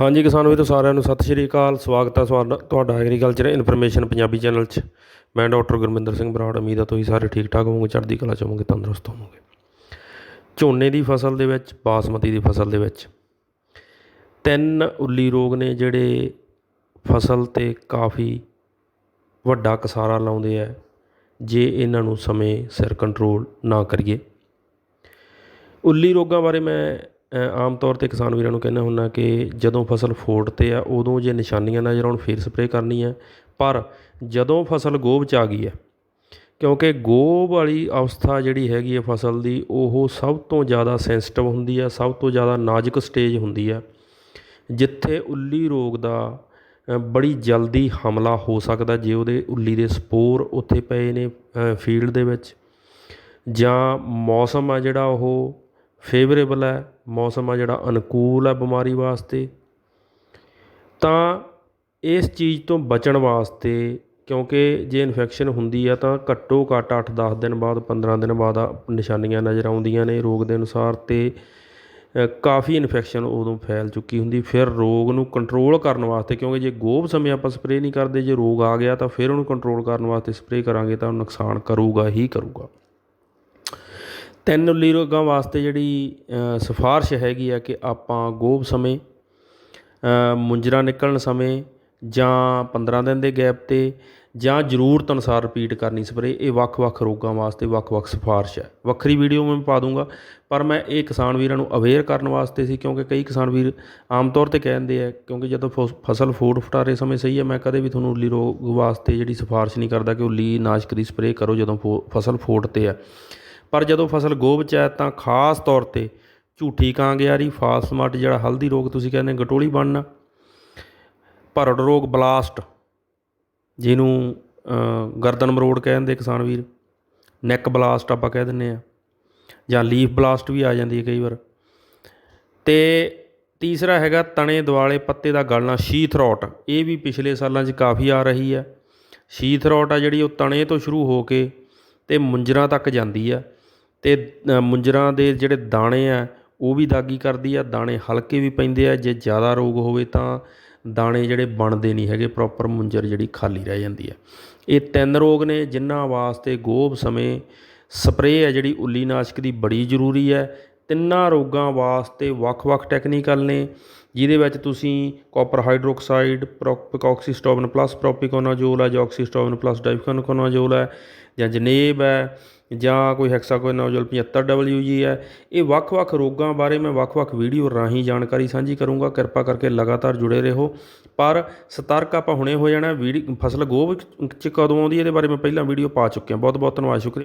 ਹਾਂਜੀ ਕਿਸਾਨ ਵੀਰੋ, ਸਾਰਿਆਂ ਨੂੰ ਸਤਿ ਸ਼੍ਰੀ ਅਕਾਲ। ਸਵਾਗਤ ਹੈ ਸਵਾ- ਤੁਹਾਡਾ ਐਗਰੀਕਲਚਰ ਇਨਫੋਰਮੇਸ਼ਨ ਪੰਜਾਬੀ ਚੈਨਲ 'ਚ। ਮੈਂ ਡਾਕਟਰ ਗੁਰਮਿੰਦਰ ਸਿੰਘ ਬਰਾੜ, ਉਮੀਦ ਹੈ ਤੁਸੀਂ ਸਾਰੇ ਠੀਕ ਠਾਕ ਹੋਵੋਗੇ, ਚੜ੍ਹਦੀ ਕਲਾ 'ਚ ਹੋਵੋਗੇ, ਤੰਦਰੁਸਤ ਹੋਵੋਗੇ। ਝੋਨੇ ਦੀ ਫਸਲ ਦੇ ਵਿੱਚ, ਬਾਸਮਤੀ ਦੀ ਫਸਲ ਦੇ ਵਿੱਚ ਤਿੰਨ ਉੱਲੀ ਰੋਗ ਨੇ ਜਿਹੜੇ ਫਸਲ ਤੇ ਕਾਫੀ ਵੱਡਾ ਕਸਾਰਾ ਲਾਉਂਦੇ ਆ। ਜੇ ਇਹਨਾਂ ਨੂੰ ਸਮੇਂ ਸਿਰ ਕੰਟਰੋਲ ਨਾ ਕਰੀਏ। ਉੱਲੀ ਰੋਗਾਂ ਬਾਰੇ ਮੈਂ ਆਮ ਤੌਰ ਤੇ ਕਿਸਾਨ ਵੀਰਾਂ ਨੂੰ ਕਹਿੰਦਾ ਹੁੰਦਾ ਕਿ ਜਦੋਂ ਫਸਲ ਫੋੜ ਤੇ ਆ, ਉਦੋਂ ਜੇ ਨਿਸ਼ਾਨੀਆਂ ਨਜ਼ਰ ਆਉਣ ਫਿਰ ਸਪਰੇਅ ਕਰਨੀ ਹੈ ਪਰ ਜਦੋਂ ਫਸਲ ਗੋਭ ਚ ਆ ਗਈ ਹੈ ਕਿਉਂਕਿ ਗੋਭ ਵਾਲੀ ਅਵਸਥਾ ਜਿਹੜੀ ਹੈਗੀ ਹੈ ਫਸਲ ਦੀ, ਉਹ ਸਭ ਤੋਂ ਜ਼ਿਆਦਾ ਸੈਂਸਿਟਿਵ ਹੁੰਦੀ ਹੈ ਸਭ ਤੋਂ ਜ਼ਿਆਦਾ ਨਾਜ਼ੁਕ ਸਟੇਜ ਹੁੰਦੀ ਆ, ਜਿੱਥੇ ਉੱਲੀ ਰੋਗ ਦਾ ਬੜੀ ਜਲਦੀ ਹਮਲਾ ਹੋ ਸਕਦਾ ਜੇ ਉਹਦੇ ਉੱਲੀ ਦੇ ਸਪੋਰ ਉੱਥੇ ਪਏ ਨੇ ਫੀਲਡ ਦੇ ਵਿੱਚ। ਜਾਂ ਮੌਸਮ ਆ ਜਿਹੜਾ ਉਹ ਫੇਵਰੇਬਲ ਹੈ, ਮੌਸਮ ਆ ਜਿਹੜਾ ਅਨੁਕੂਲ ਹੈ ਬਿਮਾਰੀ ਵਾਸਤੇ। ਤਾਂ ਇਸ ਚੀਜ਼ ਤੋਂ ਬਚਣ ਵਾਸਤੇ, ਕਿਉਂਕਿ ਜੇ ਇਨਫੈਕਸ਼ਨ ਹੁੰਦੀ ਆ ਤਾਂ ਘੱਟੋ ਘੱਟ 8-10 ਦਿਨ ਬਾਅਦ 15 ਦਿਨ ਬਾਅਦ ਨਿਸ਼ਾਨੀਆਂ ਨਜ਼ਰ ਆਉਂਦੀਆਂ ਨੇ ਰੋਗ ਦੇ ਅਨੁਸਾਰ ਤੇ ਕਾਫੀ ਇਨਫੈਕਸ਼ਨ ਉਦੋਂ ਫੈਲ ਚੁੱਕੀ ਹੁੰਦੀ। ਫਿਰ ਰੋਗ ਨੂੰ ਕੰਟਰੋਲ ਕਰਨ ਵਾਸਤੇ, ਕਿਉਂਕਿ ਜੇ ਗੋਭ ਸਮੇਂ ਆਪਾਂ ਸਪਰੇਅ ਨਹੀਂ ਕਰਦੇ, ਜੇ ਰੋਗ ਆ ਗਿਆ ਤਾਂ ਫਿਰ ਉਹਨੂੰ ਕੰਟਰੋਲ ਕਰਨ ਵਾਸਤੇ ਸਪਰੇਅ ਕਰਾਂਗੇ ਤਾਂ ਉਹ ਨੁਕਸਾਨ ਕਰੂਗਾ ਹੀ ਕਰੂਗਾ। ਤਿੰਨ ਉੱਲੀ ਰੋਗਾਂ ਵਾਸਤੇ ਜਿਹੜੀ ਅ, ਸਿਫਾਰਿਸ਼ ਹੈਗੀ ਆ ਕਿ ਆਪਾਂ ਗੋਭ ਸਮੇਂ ਅ, ਮੁੰਜਰਾ ਨਿਕਲਣ ਸਮੇਂ ਜਾਂ 15 ਦਿਨ ਦੇ ਗੈਪ ਤੇ ਜਾਂ ਜ਼ਰੂਰਤ ਅਨੁਸਾਰ ਰਿਪੀਟ ਕਰਨੀ ਸਪਰੇਅ ਇਹ ਵੱਖ-ਵੱਖ ਰੋਗਾਂ ਵਾਸਤੇ ਵੱਖ-ਵੱਖ ਸਿਫਾਰਿਸ਼ ਹੈ। ਵੱਖਰੀ ਵੀਡੀਓ ਮੈਂ ਪਾ ਦੂੰਗਾ ਪਰ ਮੈਂ ਇਹ ਕਿਸਾਨ ਵੀਰਾਂ ਨੂੰ ਅਵੇਅਰ ਕਰਨ ਵਾਸਤੇ ਸੀ ਕਿਉਂਕਿ ਕਈ ਕਿਸਾਨ ਵੀਰ ਆਮ ਤੌਰ ਤੇ ਕਹਿੰਦੇ ਆ ਕਿਉਂਕਿ ਜਦੋਂ ਫਸ- ਫਸਲ ਫੋੜ ਫਟਾਰੇ ਸਮੇਂ ਸਹੀ ਹੈ ਮੈਂ ਕਦੇ ਵੀ ਤੁਹਾਨੂੰ ਉੱਲੀ ਰੋਗ ਵਾਸਤੇ ਜਿਹੜੀ ਸਿਫਾਰਿਸ਼ ਨਹੀਂ ਕਰਦਾ ਕਿ ਉੱਲੀ ਨਾਸ਼ਕ ਦੀ ਸਪਰੇਅ ਕਰੋ ਜਦੋਂ ਫੋ- ਫਸਲ ਫੋਟ ਤੇ ਆ। ਪਰ ਜਦੋਂ ਫਸਲ ਗੋਭ ਚ ਹੈ ਤਾਂ ਖਾਸ ਤੌਰ ਤੇ ਝੂਠੀ ਕਾਂਗਿਆਰੀ ਫਾਸਮਟ ਜਿਹੜਾ ਹਲਦੀ ਰੋਗ ਤੁਸੀਂ ਕਹਿੰਦੇ ਗਟੋਲੀ ਬਣਨਾ, ਭਰੜ ਰੋਗ ਬਲਾਸਟ, ਜਿਹਨੂੰ ਗਰਦਨ ਮਰੋੜ ਕਹਿੰਦੇ ਕਿਸਾਨ ਵੀਰ ਨੈਕ ਬਲਾਸਟ ਆਪਾਂ ਕਹਿ ਦਿੰਨੇ ਆ ਜਾਂ ਲੀਫ ਬਲਾਸਟ ਵੀ ਆ ਜਾਂਦੀ ਹੈ ਕਈ ਵਾਰ। ਤੇ ਤੀਸਰਾ ਹੈਗਾ ਤਣੇ, ਦੁਆਲੇ ਪੱਤੇ ਦਾ ਗਲਣਾ ਸ਼ੀਥਰੋਟ ਇਹ ਵੀ ਪਿਛਲੇ ਸਾਲਾਂ 'ਚ ਕਾਫੀ ਆ ਰਹੀ ਹੈ। ਸ਼ੀਥਰੋਟ ਆ ਜਿਹੜੀ ਉਹ ਤਣੇ ਤੋਂ ਸ਼ੁਰੂ ਹੋ ਕੇ ਤੇ ਮੁੰਜਰਾਂ ਤੱਕ ਜਾਂਦੀ ਆ। ਅਤੇ ਮੁੰਜਰਾਂ ਦੇ ਜਿਹੜੇ ਦਾਣੇ ਆ, ਉਹ ਵੀ ਦਾਗੀ ਕਰਦੀ ਆ, ਦਾਣੇ ਹਲਕੇ ਵੀ ਪੈਂਦੇ ਆ, ਜੇ ਜ਼ਿਆਦਾ ਰੋਗ ਹੋਵੇ ਤਾਂ ਦਾਣੇ ਜਿਹੜੇ ਬਣਦੇ ਨਹੀਂ ਹੈਗੇ ਪ੍ਰੋਪਰ ਮੁੰਜਰ ਜਿਹੜੀ ਖਾਲੀ ਰਹਿ ਜਾਂਦੀ ਆ। ਇਹ ਤਿੰਨ ਰੋਗ ਨੇ, ਜਿਨ੍ਹਾਂ ਵਾਸਤੇ ਗੋਭ ਸਮੇਂ ਸਪਰੇਅ ਹੈ ਜਿਹੜੀ ਉੱਲੀ ਨਾਸ਼ਕ ਦੀ ਬੜੀ ਜ਼ਰੂਰੀ ਹੈ ਤਿੰਨਾਂ ਰੋਗਾਂ ਵਾਸਤੇ ਵੱਖ-ਵੱਖ ਟੈਕਨੀਕਲ ਨੇ। ਜਿਹਦੇ ਵਿੱਚ ਤੁਸੀਂ ਕਾਪਰ ਹਾਈਡਰੋਕਸਾਈਡ ਪ੍ਰੋਪਿਕੋਕਸੀਸਟੋਬਨ ਪਲੱਸ ਪ੍ਰੋਪਿਕੋਨਾਜੋਲ ਹੈ, ਜਾਂ ਆਕਸੀਸਟੋਬਨ ਪਲੱਸ ਡਾਈਫਨਕੋਨਾਜੋਲ ਹੈ, ਜਾਂ ਜਨੇਬ ਹੈ, ਜਾਂ ਕੋਈ ਹੈਕਸਾਕੋਨਾਜੋਲ 75WG ਹੈ। ਇਹ ਵੱਖ-ਵੱਖ ਰੋਗਾਂ ਬਾਰੇ ਮੈਂ ਵੱਖ-ਵੱਖ ਵੀਡੀਓ ਰਾਹੀਂ ਜਾਣਕਾਰੀ ਸਾਂਝੀ ਕਰੂੰਗਾ। ਕਿਰਪਾ ਕਰਕੇ ਲਗਾਤਾਰ ਜੁੜੇ ਰਹੋ। ਪਰ ਸਤਰਕ ਆਪਾਂ ਹੁਣੇ ਹੋ ਜਾਣਾ। ਵੀਡੀਓ ਫਸਲ ਗੋਭ ਚ ਕਦੋਂ ਆਉਂਦੀ ਹੈ, ਇਹਦੇ ਬਾਰੇ ਮੈਂ ਪਹਿਲਾਂ ਵੀਡੀਓ ਪਾ ਚੁੱਕਿਆ। ਬਹੁਤ ਬਹੁਤ ਧੰਨਵਾਦ, ਸ਼ੁਕਰੀਆ।